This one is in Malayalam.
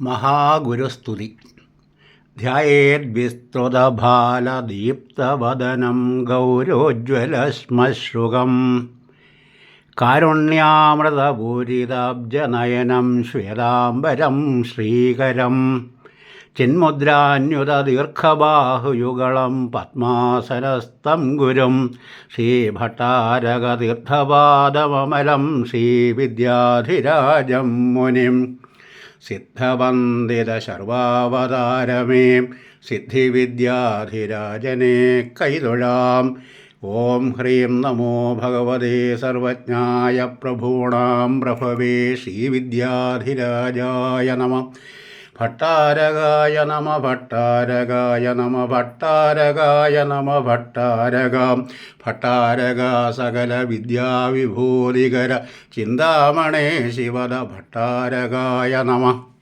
മഹാഗുരുസ്തുതി. ധ്യേദ്വിസ്തൃതഭാലദീപ്തവദനം ഗൗരോജ്വലശ്മശ്രുകം കാരുണ്യാമൃതപൂരിതാബ്ജനയനം ശ്വേതാംബരം ശ്രീകരം. ചിന്മുദ്രാന്യുതദീർഘബാഹുയുഗളം പത്മാസനസ്ഥം ഗുരും. ശ്രീഭട്ടാരകതീർത്ഥപാദമമലം ശ്രീവിദ്യാധിരാജം മുനിം. സിദ്ധവന്ദിതശർവാവതാരമേ സിദ്ധിവിദ്യാധിരാജനെ കൈതൊഴാം. ഓം ഹ്രീം നമോ ഭഗവതേ സർവജ്ഞായ പ്രഭൂണാം. പ്രഭവേ ശ്രീവിദ്യാധിരാജായ നമ. ഭട്ടാരകായ നമ ഭട്ടാരകായ നമ ഭട്ടാരകായ നമ ഭട്ടാരകാം. ഭട്ടാരക സകല വിദ്യാവിഭൂതികര ചിന്താമണേ ശിവദ ഭട്ടാരകായ നമ.